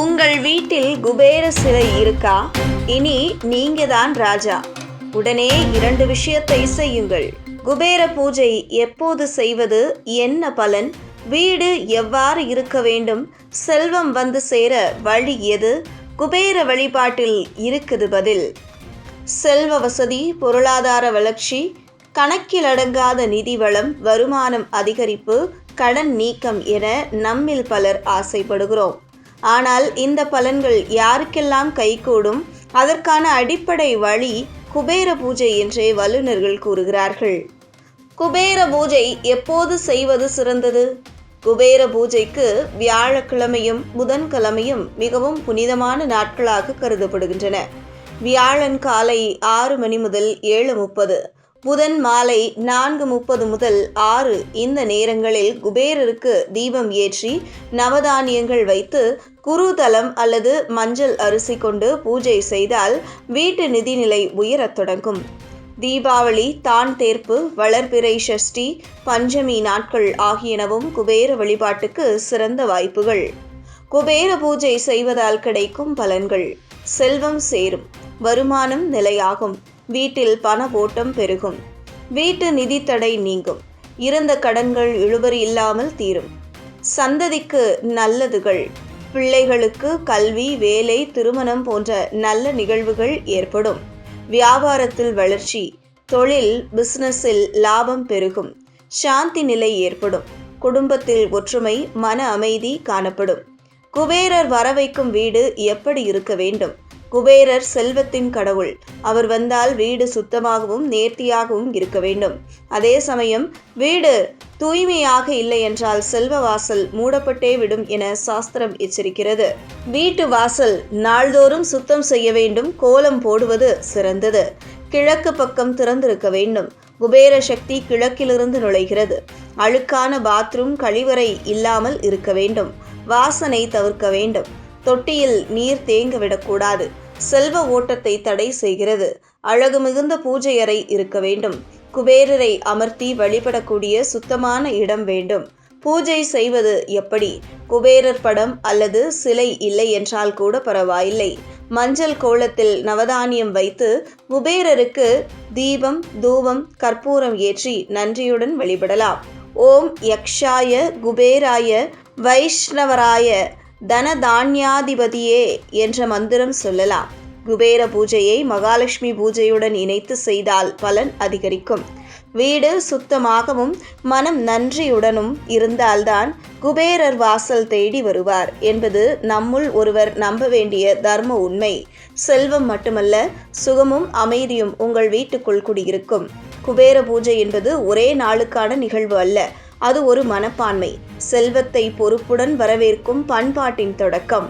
உங்கள் வீட்டில் குபேர சிலை இருக்கா? இனி நீங்க தான் ராஜா. உடனே இரண்டு விஷயத்தை செய்யுங்கள். குபேர பூஜை எப்போது செய்வது? என்ன பலன்? வீடு எவ்வாறு இருக்க வேண்டும்? செல்வம் வந்து சேர வழி எது? குபேர வழிபாட்டில் இருக்குது பதில். செல்வ வசதி பொருளாதார வளர்ச்சி கணக்கில் அடங்காத நிதி வளம் வருமானம் அதிகரிப்பு கடன் நீக்கம் என நம்மில் பலர் ஆசைப்படுகிறோம். ஆனால் இந்த பலன்கள் யாருக்கெல்லாம் கைகூடும்? அதற்கான அடிப்படை வழி குபேர பூஜை என்றே வல்லுநர்கள் கூறுகிறார்கள். குபேர பூஜை எப்போது செய்வது சிறந்தது? குபேர பூஜைக்கு வியாழக்கிழமையும் புதன்கிழமையும் மிகவும் புனிதமான நாட்களாக கருதப்படுகின்றன. வியாழன் காலை ஆறு மணி முதல் ஏழு முப்பது. புதன் மாலை நான்கு முப்பது முதல் ஆறு இந்த நேரங்களில் குபேரருக்கு தீபம் ஏற்றி நவதானியங்கள் வைத்து குருதலம் அல்லது மஞ்சள் அரிசி கொண்டு பூஜை செய்தால் வீட்டு நிதிநிலை உயரத் தொடங்கும். தீபாவளி தான் தேர்ப்பு வளர்பிறை ஷஷ்டி பஞ்சமி நாட்கள் ஆகியனவும் குபேர வழிபாட்டுக்கு சிறந்த வாய்ப்புகள். குபேர பூஜை செய்வதால் கிடைக்கும் பலன்கள். செல்வம் சேரும். வருமானம் நிலையாகும். வீட்டில் பண ஓட்டம் பெருகும். வீட்டு நிதி தடை நீங்கும். இருந்த கடன்கள் இழுபறி இல்லாமல் தீரும். சந்ததிக்கு நல்லதுகள். பிள்ளைகளுக்கு கல்வி வேலை திருமணம் போன்ற நல்ல நிகழ்வுகள் ஏற்படும். வியாபாரத்தில் வளர்ச்சி. தொழில் பிசினஸில் லாபம் பெருகும். சாந்தி நிலை ஏற்படும். குடும்பத்தில் ஒற்றுமை மன அமைதி காணப்படும். குபேரர் வரவைக்கும் வீடு எப்படி இருக்க வேண்டும்? குபேரர் செல்வத்தின் கடவுள். அவர் வந்தால் வீடு சுத்தமாகவும் நேர்த்தியாகவும் இருக்க வேண்டும். அதே சமயம் வீடு தூய்மையாக இல்லை என்றால் செல்வ வாசல் மூடப்பட்டே விடும் என சாஸ்திரம் எச்சரிக்கிறது. வீட்டு வாசல் நாள்தோறும் சுத்தம் செய்ய வேண்டும். கோலம் போடுவது சிறந்தது. கிழக்கு பக்கம் திறந்திருக்க வேண்டும். குபேர சக்தி கிழக்கிலிருந்து நுழைகிறது. அழுக்கான பாத்ரூம் கழிவறை இல்லாமல் இருக்க வேண்டும். வாசனை தவிர்க்க வேண்டும். தொட்டியில் நீர் தேங்க விடக்கூடாது செல்வ ஓட்டத்தை தடை செய்கிறது. அழகு மிகுந்த பூஜை அறை இருக்க வேண்டும். குபேரரை அமர்த்தி வழிபடக்கூடிய சுத்தமான இடம் வேண்டும். பூஜை செய்வது எப்படி? குபேரர் படம் அல்லது சிலை இல்லை என்றால் கூட பரவாயில்லை. மஞ்சள் கோலத்தில் நவதானியம் வைத்து குபேரருக்கு தீபம் தூபம் கற்பூரம் ஏற்றி நன்றியுடன் வழிபடலாம். ஓம் யக்ஷாய குபேராய வைஷ்ணவராய தனதான்யாதிபதியே என்ற மந்திரம் சொல்லலாம். குபேர பூஜையை மகாலட்சுமி பூஜையுடன் இணைத்து செய்தால் பலன் அதிகரிக்கும். வீடு சுத்தமாகவும் மனம் நன்றியுடனும் இருந்தால்தான் குபேரர் வாசல் தேடி வருவார் என்பது நம்முள் ஒருவர் நம்ப வேண்டிய தர்ம உண்மை. செல்வம் மட்டுமல்ல சுகமும் அமைதியும் உங்கள் வீட்டுக்குள் குடியிருக்கும். குபேர பூஜை என்பது ஒரே நாளுக்கான நிகழ்வு அல்ல. அது ஒரு மனப்பான்மை. செல்வத்தை பொறுப்புடன் வரவேற்கும் பண்பாட்டின் தொடக்கம்.